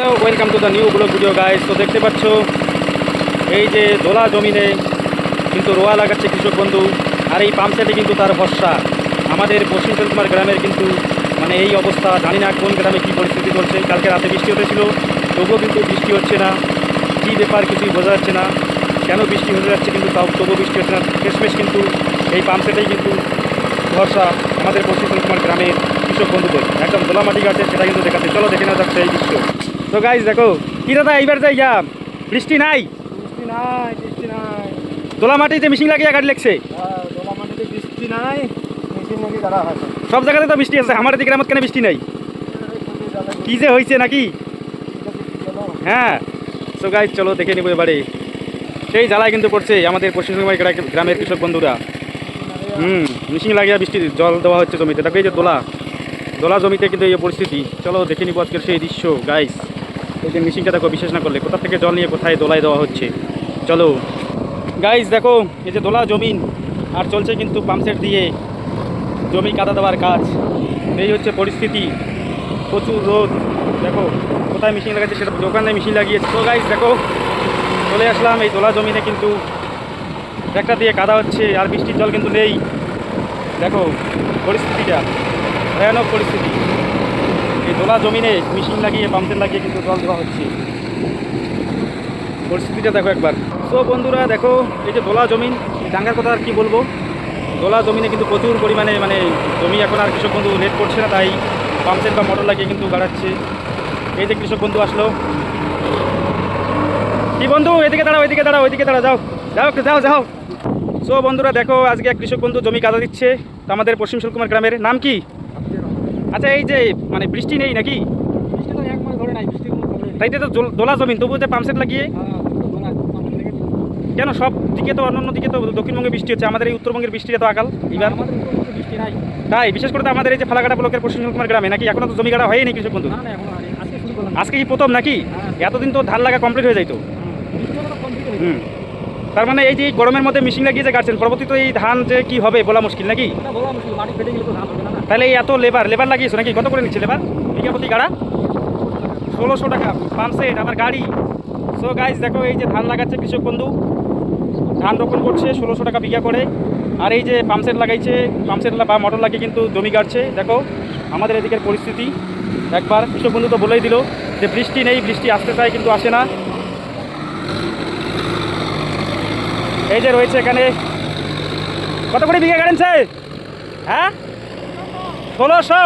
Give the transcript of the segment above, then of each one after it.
Hello welcome to the new blog video guys তো দেখতে পাচ্ছ, এই যে দোলা জমিনে কিন্তু রোয়া লাগাচ্ছে কৃষক বন্ধু, আর এই পাম্প সেটে কিন্তু তার ভরসা। আমাদের পশ্চিম কুমার গ্রামের কিন্তু মানে এই অবস্থা, জানি না কোন গ্রামে কী পরিস্থিতি চলছে। কালকে রাতে বৃষ্টি হতেছিল, তবুও কিন্তু বৃষ্টি হচ্ছে না। কী ব্যাপার কিছুই বোঝা যাচ্ছে না। কেন বৃষ্টি হতে যাচ্ছে কিন্তু তাও তবুও বৃষ্টি হচ্ছে না। শেষমেশ কিন্তু এই পাম্প সেটেই কিন্তু ভরসা আমাদের পশ্চিম কুমার গ্রামের কৃষক বন্ধুদের। একদম দোলামাটি গাছে সেটা কিন্তু দেখাচ্ছে। চলো দেখে না যাচ্ছে এই দৃশ্য। তো গাইজ দেখো কি দাদা এইবার যাই যা বৃষ্টি নাই? বৃষ্টি নাই বৃষ্টি নাই। দোলামাটিতে মিশিং লাগিয়ে গাড়ি লেগছে? হ্যাঁ, দোলা মাটিতে বৃষ্টি নাই মেশিন হয় সব জায়গাতে তো বৃষ্টি আছে আমার দিকে গ্রামত কেন বৃষ্টি নাই? কি যে হয়েছে নাকি? হ্যাঁ তো গাইজ চলো দেখে নেব এবারে। সেই জ্বালায় কিন্তু পড়ছে আমাদের পশ্চিমবঙ্গ গ্রামের কৃষক বন্ধুরা। হুম মিশিং লাগিয়ে বৃষ্টি জল দেওয়া হচ্ছে জমিতে। দেখো এই যে দোলা দোলা জমিতে কিন্তু এই পরিস্থিতি। চলো দেখে নিবো আজকের সেই দৃশ্য গাইস এই যে মিশিংটা দেখো বিশেষ না করলে, কোথা থেকে জল নিয়ে কোথায় দোলায় দেওয়া হচ্ছে? চলো। গাইস দেখো, এই যে দোলা জমিন, আর চলছে কিন্তু পাম্পসেট দিয়ে জমি কাদা দেওয়ার কাজ। এই হচ্ছে পরিস্থিতি। প্রচুর রোদ। দেখো, কোথায় মেশিন লাগাচ্ছে সেটা দোকানে মেশিন লাগিয়েছে। তো গাইস দেখো, চলে আসলাম। এই দোলা জমিনে কিন্তু ট্র্যাক্টর দিয়ে কাদা হচ্ছে, আর বৃষ্টির জল কিন্তু নেই। দেখো, পরিস্থিতিটা। ভয়ানক পরিস্থিতি। এই দোলা জমিনে মেশিন লাগিয়ে, পাম্পের লাগিয়ে কিন্তু জল দেওয়া হচ্ছে। পরিস্থিতিটা দেখো একবার। তো বন্ধুরা, দেখো, এই যে দোলা জমিন ডাঙ্গার কথা আর কি বলব? দোলা জমিনে কিন্তু প্রচুর পরিমাণে মানে জমি এখন আর কৃষক বন্ধু রেট করছে না, তাই পাম্পসেট বা মোটর লাগিয়ে কিন্তু গাড়াচ্ছে। এই যে কৃষক বন্ধু আসলো। কি বন্ধু, এদিকে দাঁড়াও এদিকে দাঁড়াও ওইদিকে দাঁড়াও, যাও যাও যাও যাও। সো বন্ধুরা, দেখো, আজকে এক কৃষক বন্ধু জমি কাদা দিচ্ছে। তো আমাদের পশ্চিম সুকুমার গ্রামের নাম কি? আচ্ছা এই যে মানে বৃষ্টি নেই নাকি? বৃষ্টি তো এক মাস ধরে নাই বৃষ্টির কোনো খবরই তাই তো দোলা জমিন তবুতে পাম্পসেট লাগিয়ে? হ্যাঁ। কেন সব দিকে তো অন্যান্য দিকে তো দক্ষিণবঙ্গে বৃষ্টি হচ্ছে আমাদের এই উত্তরবঙ্গের বৃষ্টিটা তো আকাল এবার? বৃষ্টি নাই। তাই বিশেষ করে তো আমাদের এই যে ফালাকাটা ব্লকের পশ্চিম সুকুমার গ্রামে নাকি এখনও তো জমি কাটা হয়নি কৃষক বন্ধু। আজকে কি প্রথম নাকি? এতদিন তো ধান লাগা কমপ্লিট হয়ে যাইতো। বৃষ্টি হয়ে হুম। তার মানে এই যে গরমের মধ্যে মেশিন লাগিয়ে যে গাড়ছেন পরবর্তীতে এই ধান যে কি হবে বলা মুশকিল নাকি? তাহলে এই এত লেবার লেবার লাগিয়েছো নাকি? কত করে নিচ্ছে লেবার বিঘা প্রতি গাড়া? ষোলোশো টাকা পাম্প সেট আমার গাড়ি। সো গাইজ দেখো এই যে ধান লাগাচ্ছে কৃষক বন্ধু। ধান রোপণ করছে ষোলোশো টাকা বিঘা করে। আর এই যে পাম্প সেট লাগাইছে পাম্প সেট বা মোটর লাগিয়ে কিন্তু জমি গাড়ছে। দেখো আমাদের এদিকের পরিস্থিতি। একবার কৃষক বন্ধু তো বলেই দিল যে বৃষ্টি নেই বৃষ্টি আসতে চায় কিন্তু আসে না। এই যে রয়েছে এখানে। কত করে বিঘা গাড়েনছে হ্যাঁ? ষোলোশো।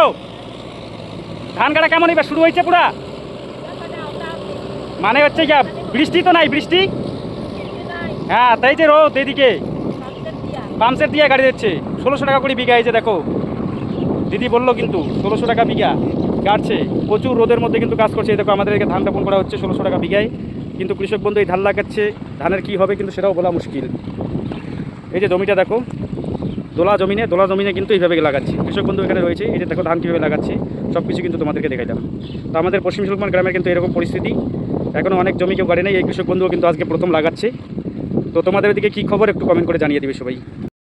ধান কাটা কেমন এবার শুরু হয়েছে পুরা? মানে হচ্ছে কি বৃষ্টি তো নাই, বৃষ্টি? হ্যাঁ তাই যে রোদ এদিকে। পাম্পসেট দিয়ে গাড়ি দিচ্ছে। ষোলোশো টাকা করে বিঘা এই যে দেখো। দিদি বলল কিন্তু, ষোলোশো টাকা বিঘা গাড়ছে। প্রচুর রোদের মধ্যে কিন্তু কাজ করছে। দেখো, আমাদের এদিকে ধান রোপণ করা হচ্ছে ষোলোশো টাকা বিঘায়। কিন্তু কৃষক বন্ধু, এই ধান লাগাচ্ছে, ধানের কি হবে কিন্তু সেটাও বলা মুশকিল। এই যে জমিটা দেখো, দোলা জমিনে দোলা জমিনে কিন্তু এইভাবে লাগাচ্ছে। কৃষক বন্ধু এখানে রয়েছে, এই যে দেখো ধান কীভাবে লাগাচ্ছে সব কিছু কিন্তু তোমাদেরকে দেখাইলাম তো আমাদের পশ্চিম সুলমান গ্রামের কিন্তু এরকম পরিস্থিতি। এখনও অনেক জমি কেউ গাড়ি নেই, এই কৃষক বন্ধুও কিন্তু আজকে প্রথম লাগাচ্ছে। তো তোমাদের ওদিকে কী খবর একটু কমেন্ট করে জানিয়ে দিবে সবাই।